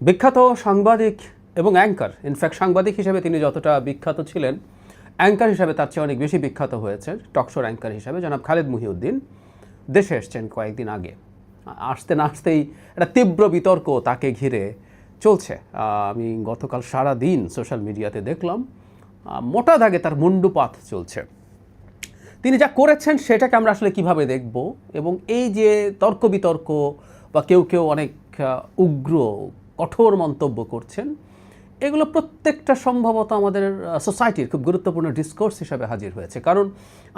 বিখ্যাত সাংবাদিক এবং অ্যাঙ্কার ইনফ্যাক্ট সাংবাদিক হিসেবে তিনি যতটা বিখ্যাত ছিলেন অ্যাঙ্কার হিসেবে তার চেয়ে অনেক বেশি বিখ্যাত হয়েছেন টকশোর অ্যাঙ্কার হিসেবে, জনাব খালেদ মুহিউদ্দিন। দেশে এসছেন কয়েকদিন আগে। আসতে না আসতেই একটা তীব্র বিতর্ক তাকে ঘিরে চলছে। আমি গতকাল সারা দিন সোশ্যাল মিডিয়াতে দেখলাম মোটা দাগে তার মুন্ডুপাত চলছে। তিনি যা করেছেন সেটাকে আমরা আসলে কীভাবে দেখব? এবং এই যে তর্ক বিতর্ক বা কেউ কেউ অনেক উগ্র কঠোর মন্তব্য করছেন। এগুলো প্রত্যেকটা সম্ভবত আমাদের সোসাইটির খুব গুরুত্বপূর্ণ ডিসকোর্স হিসাবে হাজির হয়েছে। কারণ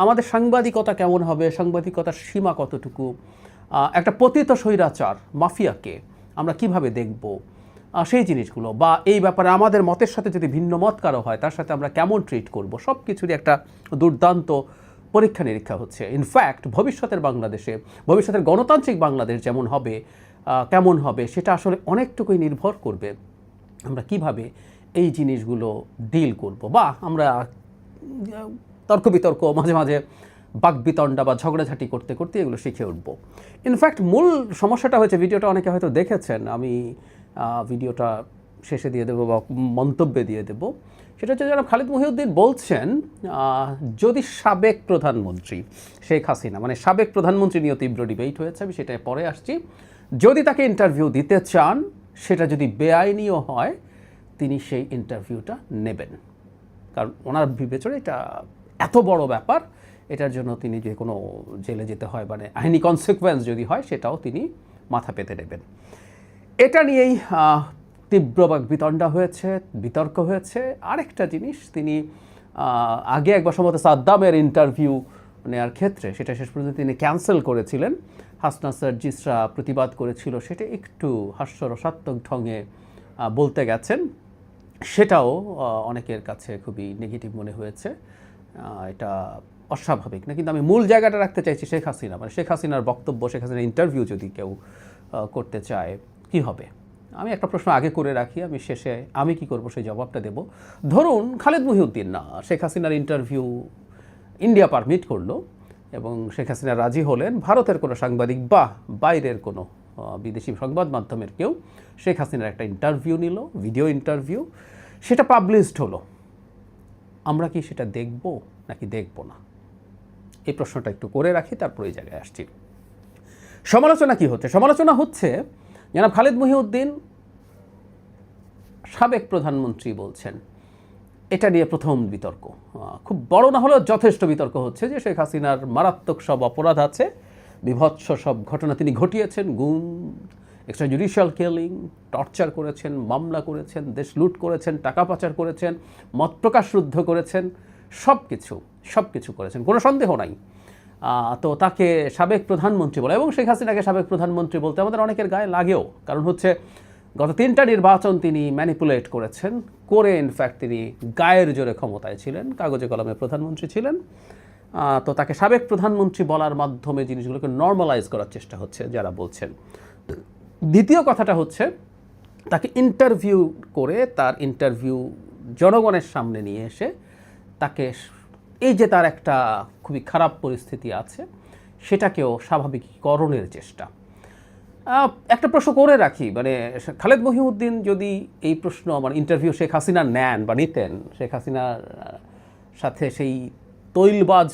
আমাদের সাংবাদিকতা কেমন হবে, সাংবাদিকতার সীমা কতটুকু একটা পতিত স্বৈরাচার, মাফিয়াকে আমরা কীভাবে দেখব সেই জিনিসগুলো বা এই ব্যাপারে আমাদের মতের সাথে যদি ভিন্ন মত কারও হয়, তার সাথে আমরা কেমন ট্রিট করব সব কিছুরই একটা দুর্দান্ত পরীক্ষা নিরীক্ষা হচ্ছে ইনফ্যাক্ট ভবিষ্যতের বাংলাদেশে, ভবিষ্যতের গণতান্ত্রিক বাংলাদেশ যেমন হবে কেমন হবে সেটা আসলে অনেকটুকুই নির্ভর করবে আমরা কীভাবে এই জিনিসগুলো ডিল করব বা আমরা তর্ক বিতর্ক, মাঝে মাঝে বাকবিতণ্ডা বা ঝগড়াঝাটি করতে করতে এগুলো শিখে উঠব। ইনফ্যাক্ট মূল সমস্যাটা হয়েছে, ভিডিওটা অনেকে হয়তো দেখেছেন, আমি ভিডিওটা শেষে দিয়ে দেবো বা মন্তব্যে দিয়ে দেবো। সেটা হচ্ছে যারা খালিদ মহিউদ্দিন বলছেন যদি সাবেক প্রধানমন্ত্রী শেখ হাসিনা মানে সাবেক প্রধানমন্ত্রী নিয়েও তীব্র ডিবেট হয়েছে, আমি সেটায় পরে আসছি যদি তাকে ইন্টারভিউ দিতে চান, সেটা যদি বেআইনিও হয়, তিনি সেই ইন্টারভিউটা নেবেন। কারণ ওনার বিবেচনা এটা এত বড় ব্যাপার, এটার জন্য তিনি যে কোনো জেলে যেতে হয় মানে আইনি কনসিকুয়েন্স যদি হয়, সেটাও তিনি মাথা পেতে নেবেন। এটা নিয়েই তীব্র বিতণ্ডা হয়েছে, বিতর্ক হয়েছে। আরেকটা জিনিস, তিনি আগে একবার সম্ভবত সাদ্দামের ইন্টারভিউ নেওয়ার ক্ষেত্রে, সেটা শেষ পর্যন্ত তিনি ক্যান্সেল করেছিলেন। হাসনা সার্জিসরা প্রতিবাদ করেছিল, সেটা একটু হাস্যরসাত্মক ঢঙে বলতে গেছেন। সেটাও অনেকের কাছে খুবই নেগেটিভ মনে হয়েছে। এটা অস্বাভাবিক না, কিন্তু আমি মূল জায়গাটা রাখতে চাইছি শেখ হাসিনা। মানে শেখ হাসিনার বক্তব্য, শেখ হাসিনার ইন্টারভিউ যদি কেউ করতে চায়, কি হবে? আমি একটা প্রশ্ন আগে করে রাখি, আমি শেষে, আমি কি করব সেই জবাবটা দেব। ধরুন, খালেদ মহিউদ্দিন না, শেখ হাসিনার ইন্টারভিউ ইন্ডিয়া পারমিট করল এবং শেখ হাসিনা রাজি হলেন। ভারতের কোনো সাংবাদিক বা বাইরের কোনো বিদেশি সংবাদ মাধ্যমের কেউ শেখ হাসিনার একটা ইন্টারভিউ নিল, ভিডিও ইন্টারভিউ। সেটা পাবলিশড হলো। আমরা কি সেটা দেখব নাকি দেখব না? এই প্রশ্নটা একটু করে রাখি, তারপর এই জায়গায় আসছি। সমালোচনা কি হচ্ছে? সমালোচনা হচ্ছে, জনাব খালেদ মহিউদ্দিন সাবেক প্রধানমন্ত্রী বলছেন এটা নিয়ে প্রথম বিতর্ক। খুব বড় না হলেও যথেষ্ট বিতর্ক হচ্ছে যে শেখ হাসিনার মারাত্মক সব অপরাধ আছে, বিভৎস সব ঘটনা তিনি ঘটিয়েছেন, গুম এক্সট্রা জুডিশিয়াল কিলিং টর্চার করেছেন, মামলা করেছেন, দেশ লুট করেছেন, টাকা পাচার করেছেন, মত প্রকাশ রুদ্ধ করেছেন সব কিছু সব কিছু করেছেন, কোনো সন্দেহ নাই। তো তাকে সাবেক প্রধানমন্ত্রী বলে, এবং শেখ হাসিনাকে সাবেক প্রধানমন্ত্রী বলতে আমাদের অনেকের গায়ে লাগেও, কারণ হচ্ছে গত তিনটা নির্বাচন তিনি ম্যানিপুলেট করেছেন। করে ইনফ্যাক্ট তিনি গায়ের জোরে ক্ষমতায় ছিলেন, কাগজে কলমে প্রধানমন্ত্রী ছিলেন। তো তাকে সাবেক প্রধানমন্ত্রী বলার মাধ্যমে জিনিসগুলোকে নর্মালাইজ করার চেষ্টা হচ্ছে, যারা বলছেন। দ্বিতীয় কথাটা হচ্ছে, তাকে ইন্টারভিউ করে তার ইন্টারভিউ জনগণের সামনে নিয়ে এসে তাকে এই যে তার একটা খুবই খারাপ পরিস্থিতি আছে, সেটাকেও স্বাভাবিকীকরণের চেষ্টা। একটা প্রশ্ন করে রাখি মানে খালেদ মহিউদ্দিন যদি এই প্রশ্ন মানে ইন্টারভিউ শেখ হাসিনা নেন বা নিতেন, শেখ হাসিনার সাথে সেই তৈলবাজ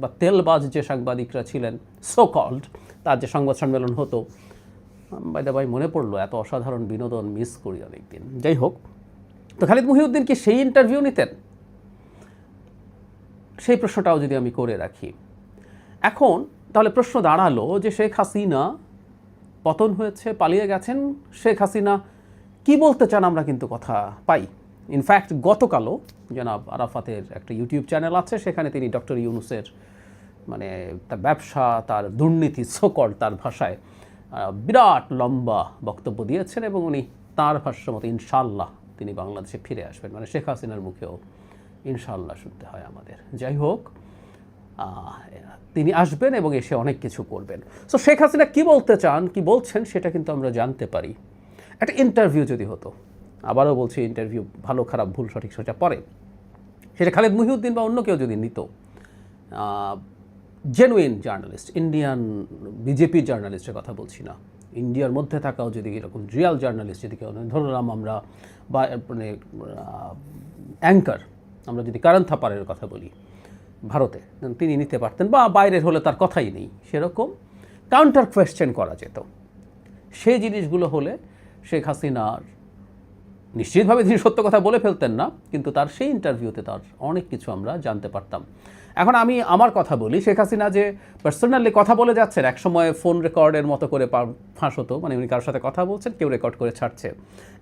বা তেলবাজ যে সাংবাদিকরা ছিলেন সো কল্ড তার যে সংবাদ সম্মেলন হতো বাইদা ভাই মনে পড়ল এত অসাধারণ বিনোদন মিস করি অনেকদিন। যাই হোক, তো খালিদ মহিউদ্দিন কি সেই ইন্টারভিউ নিতেন? সেই প্রশ্নটাও যদি আমি করে রাখি। এখন তাহলে প্রশ্ন দাঁড়াল যে শেখ হাসিনা পতন হয়েছে, পালিয়ে গেছেন শেখ হাসিনা। কি বলতে চান আমরা কিন্তু কথা পাই। ইনফ্যাক্ট গতকালও জনাব আরাফাতের একটা ইউটিউব চ্যানেল আছে, সেখানে তিনি ডক্টর ইউনুসের মানে তার ব্যবসা, তার দুর্নীতি সকল তার ভাষায় বিরাট লম্বা বক্তব্য দিয়েছেন এবং উনি তার ভাষ্য মতো ইনশাল্লাহ তিনি বাংলাদেশে ফিরে আসবেন। মানে শেখ হাসিনার মুখেও ইনশাল্লাহ শুনতে হয় আমাদের। যাই হোক তিনি আসবেন এবং এসে অনেক কিছু করবেন। সো শেখ হাসিনা কি বলতে চান, কি বলছেন, সেটা কিন্তু আমরা জানতে পারি। একটা ইন্টারভিউ যদি হতো, আবারও বলছি ইন্টারভিউ ভালো, খারাপ, ভুল, সঠিক সোজা পরে। সেটা খালেদ মহিউদ্দিন বা অন্য কেউ যদি নিত জেনুইন জার্নালিস্ট ইন্ডিয়ান বিজেপি জার্নালিস্টের কথা বলছি না। ইন্ডিয়ার মধ্যে থাকাও যদি এরকম রিয়াল জার্নালিস্ট যদি কেউ ধরলাম আমরা বা মানে অ্যাঙ্কার আমরা যদি কারণ থাপারের কথা বলি। ভারতে, তিনি নিতে পারতেন বা বাইরের হলে তার কথাই নেই। সেরকম কাউন্টার কোয়েশ্চেন করা যেত। সেই জিনিসগুলো হলে শেখ হাসিনার নিশ্চিতভাবে তিনি সত্য কথা বলে ফেলতেন না, কিন্তু তার সেই ইন্টারভিউতে তার অনেক কিছু আমরা জানতে পারতাম। এখন আমি আমার কথা বলি, শেখ হাসিনা যে পার্সোনালি কথা বলে যাচ্ছেন, একসময় ফোন রেকর্ডের মতো করে ফাঁস হতো মানে উনি কারোর সাথে কথা বলছেন, কেউ রেকর্ড করে ছাড়ছে।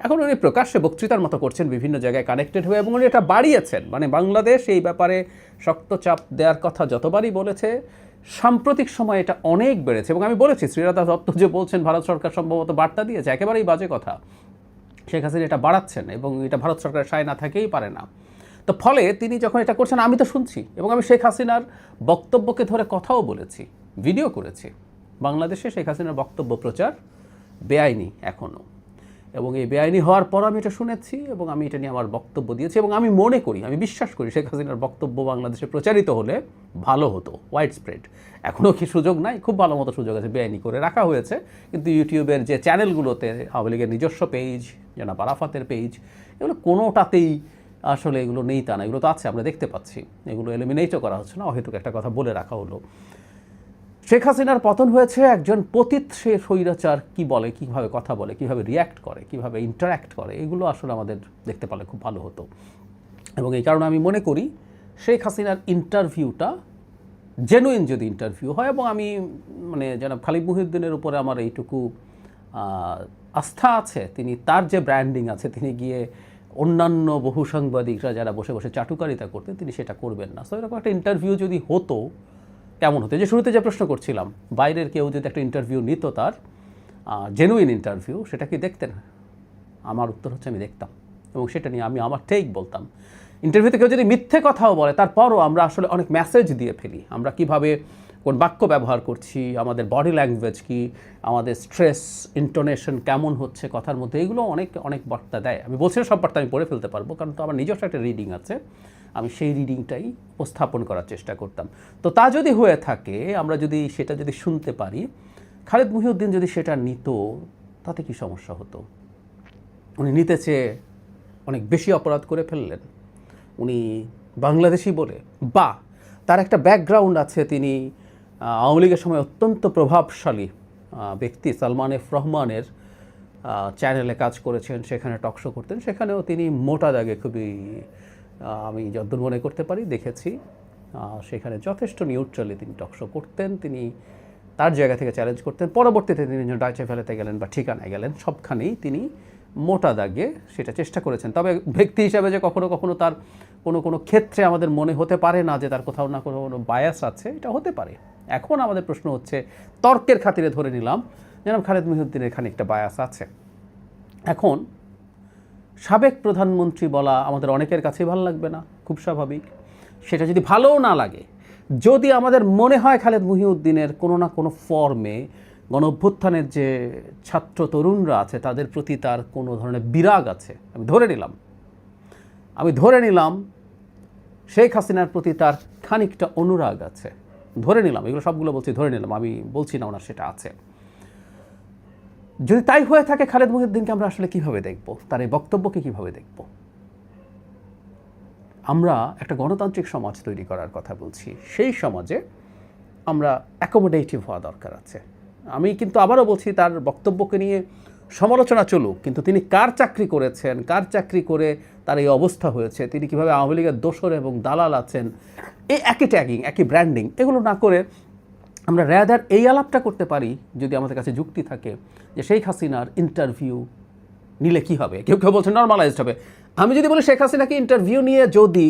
এখন উনি প্রকাশ্যে বক্তৃতার মতো করছেন, বিভিন্ন জায়গায় কানেক্টেড হয়ে, এবং উনি এটা বাড়িয়েছেন। মানে বাংলাদেশ এই ব্যাপারে শক্ত চাপ দেওয়ার কথা যতবারই বলেছে, সাম্প্রতিক সময়ে এটা অনেক বেড়েছে। এবং আমি বলেছি শ্রীরাধা দত্ত যে বলছেন, ভারত সরকার সম্ভবত বার্তা দিয়েছে একেবারেই বাজে কথা। শেখ হাসিনা এটা বাড়াচ্ছেন এবং এটা ভারত সরকারের সায় না থাকেই পারে না। তো ফলে তিনি যখন এটা করছেন, আমি তো শুনছি এবং আমি শেখ হাসিনার বক্তব্যকে ধরে কথাও বলেছি, ভিডিও করেছি। বাংলাদেশে শেখ হাসিনার বক্তব্য প্রচার বেআইনি এখনও এবং এই বেআইনি হওয়ার পর আমি এটা শুনেছি এবং আমি এটা নিয়ে আমার বক্তব্য দিয়েছি এবং আমি মনে করি, আমি বিশ্বাস করি শেখ হাসিনার বক্তব্য বাংলাদেশে প্রচারিত হলে ভালো হতো ওয়াইড স্প্রেড এখনও কি সুযোগ নাই? খুব ভালো মতো সুযোগ আছে বেআইনি করে রাখা হয়েছে। কিন্তু ইউটিউবের যে চ্যানেলগুলোতে আওয়ামী লীগের নিজস্ব পেজ জনাব বারাফাতের পেজ এগুলো কোনোটাতেই আসলে এগুলো নেই তা না। এগুলো তো আছে, আমরা দেখতে পাচ্ছি। এগুলো এলিমিনেটও করা হচ্ছে না। অহেতুক একটা কথা বলে রাখা হলো। শেখ হাসিনার পতন হয়েছে একজন পতিত সে স্বৈরাচার কি বলে, কীভাবে কথা বলে, কীভাবে রিয়্যাক্ট করে, কীভাবে ইন্টারাক্ট করে, এগুলো আসলে আমাদের দেখতে পারলে খুব ভালো হতো। এবং এই কারণে আমি মনে করি শেখ হাসিনার ইন্টারভিউটা জেনুইন যদি ইন্টারভিউ হয় এবং আমি মানে যেন খালিদ মুহিউদ্দিনের উপরে আমার এইটুকু আস্থা আছে, তিনি তার যে ব্র্যান্ডিং আছে, তিনি গিয়ে অন্যান্য বহু সাংবাদিকরা যারা বসে বসে চাটুকারিতা করতেন, তিনি সেটা করবেন না। সো এরকম একটা ইন্টারভিউ যদি হতো কেমন হতো। যে শুরুতে যে প্রশ্ন করছিলাম, বাইরের কেউ যদি একটা ইন্টারভিউ নিত তার জেনুইন ইন্টারভিউ সেটা কি দেখতেন? আমার উত্তর হচ্ছে আমি দেখতাম। এবং সেটা নিয়ে আমি আমার ঠিক বলতাম। ইন্টারভিউতে কেউ যদি মিথ্যে কথাও বলে, তারপরও আমরা আসলে অনেক মেসেজ দিয়ে ফেলি। আমরা কীভাবে, কোন বাক্য ব্যবহার করছি, আমাদের বডি ল্যাঙ্গুয়েজ কি, আমাদের স্ট্রেস ইন্টোনেশন কেমন হচ্ছে, কথার মধ্যে, এগুলো অনেক অনেক বার্তা দেয়। আমি বলছি সব বার্তা আমি পড়ে ফেলতে পারব, কারণ তো আমার নিজস্ব একটা রিডিং আছে। আমি সেই রিডিংটাই উপস্থাপন করার চেষ্টা করতাম। তো তা যদি হয়ে থাকে, আমরা যদি সেটা যদি শুনতে পারি, খালেদ মুহিউদ্দিন যদি সেটা নিত, তাতে কি সমস্যা হতো? উনি নিতে চেয়ে অনেক বেশি অপরাধ করে ফেললেন। উনি বাংলাদেশি বলে, বা তার একটা ব্যাকগ্রাউন্ড আছে তিনি আওয়ামী লীগের সময় অত্যন্ত প্রভাবশালী ব্যক্তি, সালমান এফ রহমানের চ্যানেলে কাজ করেছেন, সেখানে টকশো করতেন, সেখানেও তিনি মোটা দাগে খুবই আমি যদ্দূর মনে করতে পারি, দেখেছি। সেখানে যথেষ্ট নিউট্রালি তিনি টকশো করতেন, তিনি তার জায়গা থেকে চ্যালেঞ্জ করতেন। পরবর্তীতে তিনি ডাইচে ফেলাতে গেলেন বা ঠিকানায় গেলেন, সবখানেই তিনি মোটা দাগে সেটা চেষ্টা করেছেন। তবে ব্যক্তি হিসাবে যে কখনো কখনো তার কোনো কোনো ক্ষেত্রে আমাদের মনে হতে পারে না যে তার কোথাও না কোনো কোনো বায়াস আছে, এটা হতে পারে। এখন আমাদের প্রশ্ন হচ্ছে, তর্কের খাতিরে ধরে নিলাম, যেন খালেদ মহিউদ্দিনের খানিকটা বায়াস আছে। এখন সাবেক প্রধানমন্ত্রী বলা আমাদের অনেকের কাছেই ভালো লাগবে না, খুব স্বাভাবিক। সেটা যদি ভালোও না লাগে, যদি আমাদের মনে হয় খালেদ মুহিউদ্দিনের কোনো না কোনো ফর্মে গণ অভ্যুত্থানের যে ছাত্র তরুণরা আছে, তাদের প্রতি তার কোনো ধরনের বিরাগ আছে, আমি ধরে নিলাম। আমি ধরে নিলাম, শেখ হাসিনার প্রতি তার খানিকটা অনুরাগ আছে। ধরে নিলাম, এগুলো সবগুলো বলছি ধরে নিলাম, আমি বলছি না ওনার সেটা আছে। যদি তাই হয়ে থাকে, খালেদ মুহিউদ্দিনকে আমরা আসলে কীভাবে দেখব? তার এই বক্তব্যকে কীভাবে দেখব? আমরা একটা গণতান্ত্রিক সমাজ তৈরি করার কথা বলছি। সেই সমাজে আমরা অ্যাকোমোডেটিভ হওয়া দরকার আছে। আমি কিন্তু আবারও বলছি, তার বক্তব্যকে নিয়ে সমালোচনা চলুক, কিন্তু তিনি কার চাকরি করেছেন, কার চাকরি করে তার এই অবস্থা হয়েছে, তিনি কীভাবে আওয়ামী লীগের দোসর এবং দালাল আছেন, এই একই ট্যাগিং একই ব্র্যান্ডিং এগুলো না করে আমরা র্যাদার এই আলাপটা করতে পারি যদি আমাদের কাছে যুক্তি থাকে যে শেখ হাসিনার ইন্টারভিউ নিলে কি হবে? কেউ কেউ বলছে নর্মালাইজড হবে। আমি যদি বলি শেখ হাসিনাকে ইন্টারভিউ নিয়ে যদি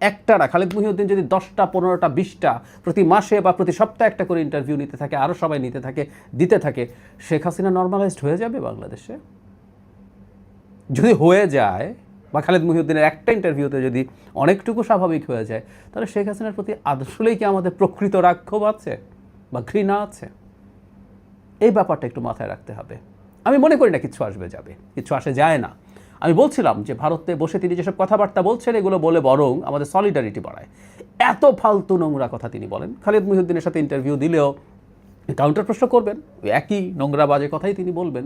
একটা না, খালেদ মুহিউদ্দিন যদি দশটা, পনেরোটা, বিশটা, প্রতি মাসে বা প্রতি সপ্তাহে একটা করে ইন্টারভিউ নিতে থাকে আরও সবাই নিতে থাকে, দিতে থাকে, শেখ হাসিনা নর্মালাইজড হয়ে যাবে বাংলাদেশে? যদি হয়ে যায় বা খালেদ মুহিউদ্দিনের একটা ইন্টারভিউতে যদি অনেকটুকু স্বাভাবিক হয়ে যায়, তাহলে শেখ হাসিনার প্রতি আসলেই কি আমাদের প্রকৃত রাক্ষোভ আছে? বা ঘৃণা আছে, এই ব্যাপারটা একটু মাথায় রাখতে হবে। আমি মনে করি না কিছু আসবে, যাবে। কিছু আসে, যায় না। আমি বলছিলাম যে ভারতে বসে তিনি যেসব কথাবার্তা বলছেন, এগুলো বলে বরং আমাদের সলিডারিটি বাড়ায়। এত ফালতু নোংরা কথা তিনি বলেন। খালিদ মুহিউদ্দিনের সাথে ইন্টারভিউ দিলেও কাউন্টার প্রশ্ন করবেন একই নোংরা বাজে কথাই তিনি বলবেন।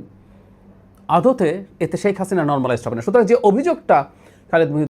আদতে এতে শেখ হাসিনা নর্মালাইজড হবে না। সুতরাং যে অভিযোগটা খালেদ